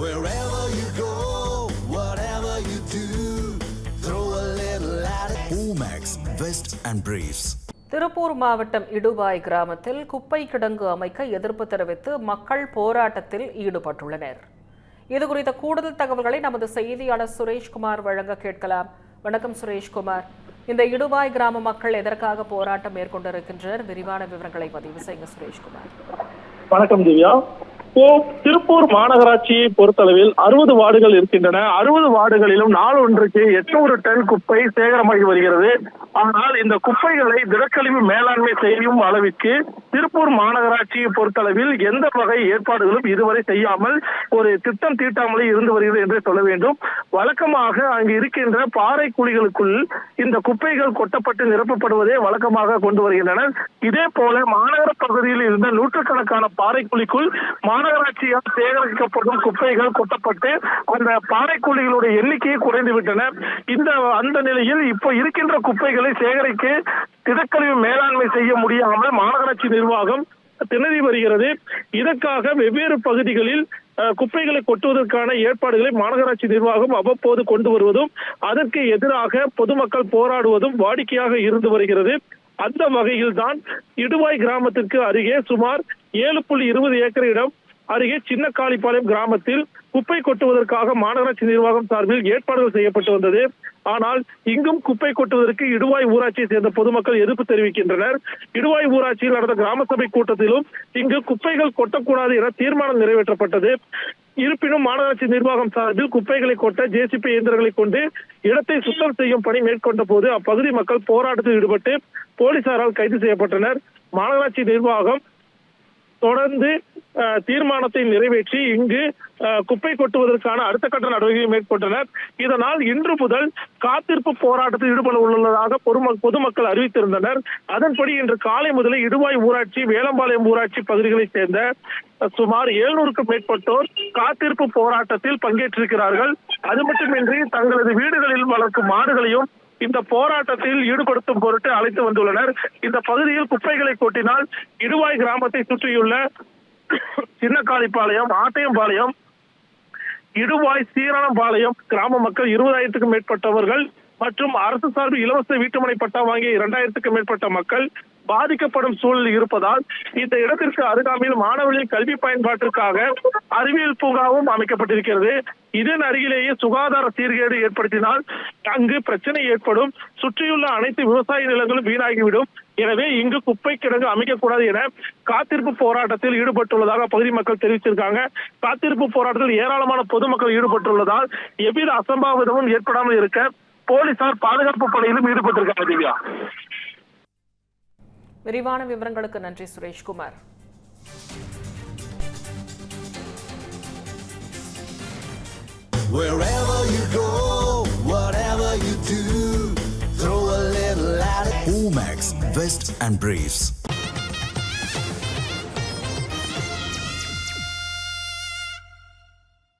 Wherever you go, whatever you do, throw a little at it. Omax, Vest and Briefs. Tiruppur மாவட்டம் இடுவாய் கிராமத்தில் குப்பை கிடங்கு அமைக்க எதிர்ப்பு தெரிவித்து மக்கள் போராட்டத்தில் ஈடுபட்டுள்ளனர். இது குறித்த கூடுதல் தகவல்களை நமது செய்தியாளர் சுரேஷ்குமார் வழங்க கேட்கலாம். வணக்கம் சுரேஷ்குமார். இந்த இடுவாய் கிராம மக்கள் எதற்காக போராட்டம் மேற்கொண்டிருக்கின்றனர்? விரிவான விவரங்களை பதிவு செய்யுங்க சுரேஷ்குமார். வணக்கம் திவ்யா. இப்போ திருப்பூர் மாநகராட்சியை பொறுத்தளவில் அறுபது வார்டுகள் இருக்கின்றன. அறுபது வார்டுகளிலும் நாள் ஒன்றுக்கு எட்நூறு டன் குப்பை சேகரமாகி வருகிறது. ஆனால் இந்த குப்பைகளை திடக்கழிவு மேலாண்மை செய்யும் அளவிற்கு திருப்பூர் மாநகராட்சியை பொறுத்தளவில் எந்த வகை ஏற்பாடுகளும் இதுவரை செய்யாமல் ஒரு திட்டம் தீட்டாமலே இருந்து வருகிறது என்று சொல்ல வேண்டும். வழக்கமாக அங்கு இருக்கின்ற பாறை குழிகளுக்குள் இந்த குப்பைகள் கொட்டப்பட்டு நிரப்பப்படுவதே வழக்கமாக கொண்டு வருகின்றனர். இதே போல மாநகர பகுதியில் இருந்த நூற்றுக்கணக்கான பாறை குழிக்குள் மாநகராட்சியால் சேகரிக்கப்படும் குப்பைகள் கொட்டப்பட்டு அந்த பாறைக்குழிகளுடைய எண்ணிக்கையை குறைந்து விட்டன இந்த அந்த நிலையில் இப்போ இருக்கின்ற குப்பைகளை சேகரிக்க திடக்கழிவு மேலாண்மை செய்ய முடியாமல் மாநகராட்சி நிர்வாகம் திணறி வருகிறது. இதற்காக வெவ்வேறு பகுதிகளில் குப்பைகளை கொட்டுவதற்கான ஏற்பாடுகளை மாநகராட்சி நிர்வாகம் அவ்வப்போது கொண்டு வருவதும் அதற்கு எதிராக பொதுமக்கள் போராடுவதும் வாடிக்கையாக இருந்து வருகிறது. அந்த வகையில் தான் இடுவாய் கிராமத்திற்கு அருகே சுமார் ஏழு புள்ளி இருபது ஏக்கர் இடம் அருகே சின்ன காளிப்பாளையம் கிராமத்தில் குப்பை கொட்டுவதற்காக மாநகராட்சி நிர்வாகம் சார்பில் ஏற்பாடுகள் செய்யப்பட்டு வந்தது. ஆனால் இங்கும் குப்பை கொட்டுவதற்கு இடுவாய் ஊராட்சியை சேர்ந்த பொதுமக்கள் எதிர்ப்பு தெரிவிக்கின்றனர். இடுவாய் ஊராட்சியில் நடந்த கிராம சபை கூட்டத்திலும் இங்கு குப்பைகள் கொட்டக்கூடாது என தீர்மானம் நிறைவேற்றப்பட்டது. இருப்பினும் மாநகராட்சி நிர்வாகம் சார்பில் குப்பைகளை கொட்ட ஜேசிபி இயந்திரங்களை கொண்டு இடத்தை சுத்தம் செய்யும் பணி மேற்கொண்ட போது அப்பகுதி மக்கள் போராட்டத்தில் ஈடுபட்டு போலீசாரால் கைது செய்யப்பட்டனர். மாநகராட்சி நிர்வாகம் தொடர்ந்து தீர்மானத்தை நிறைவேற்றி இங்கு குப்பை கொட்டுவதற்கான அடுத்த கட்ட நடவடிக்கையை மேற்கொண்டனர். இதனால் இன்று முதல் காத்திருப்பு போராட்டத்தில் ஈடுபட உள்ளதாக பொதுமக்கள் அறிவித்திருந்தனர். அதன்படி இன்று காலை முதலே இடுவாய் ஊராட்சி வேலம்பாளையம் ஊராட்சி பகுதிகளைச் சேர்ந்த சுமார் எழுநூறுக்கும் மேற்பட்டோர் காத்திருப்பு போராட்டத்தில் பங்கேற்றிருக்கிறார்கள். அது மட்டுமின்றி தங்களது வீடுகளில் வளர்க்கும் மாடுகளையும் இந்த போராட்டத்தில் ஈடுபடுத்தும் பொருட்டு அழைத்து வந்துள்ளனர். இந்த பகுதியில் குப்பைகளை கொட்டினால் இடுவாய் கிராமத்தை சுற்றியுள்ள சின்னக்காளிப்பாளையம் ஆட்டையம்பாளையம் இடுவாய் சீரணம்பாளையம் கிராம மக்கள் இருபதாயிரத்துக்கும் மேற்பட்டவர்கள் மற்றும் அரசு சார்பு இலவச வீட்டுமனை பட்டா வாங்கிய இரண்டாயிரத்துக்கும் மேற்பட்ட மக்கள் பாதிக்கப்படும் சூழல் இருப்பதால் இந்த இடத்திற்கு அருகாமையில் மாணவர்களின் கல்வி பயன்பாட்டிற்காக அறிவியல் பூங்காவும் அமைக்கப்பட்டிருக்கிறது. இதன் அருகிலேயே சுகாதார சீர்கேடு ஏற்படுத்தினால் அங்கு பிரச்சனை ஏற்படும். சுற்றியுள்ள அனைத்து விவசாய நிலங்களும் வீணாகிவிடும். எனவே இங்கு குப்பை கிடங்கு அமைக்கக்கூடாது என காத்திருப்பு போராட்டத்தில் ஈடுபட்டுள்ளதாக பகுதி மக்கள் தெரிவிச்சிருக்காங்க. காத்திருப்பு போராட்டத்தில் ஏராளமான பொதுமக்கள் ஈடுபட்டுள்ளதால் எவ்வித அசம்பாவிதமும் ஏற்படாமல் இருக்க போலீசார் பாதுகாப்பு பணியிலும் ஈடுபட்டிருக்காங்க திவ்யா. விரிவான விவரங்களுக்கு நன்றி Sureshkumar Wherever you go, whatever you do, throw a little at it. Omax, Vest and Briefs.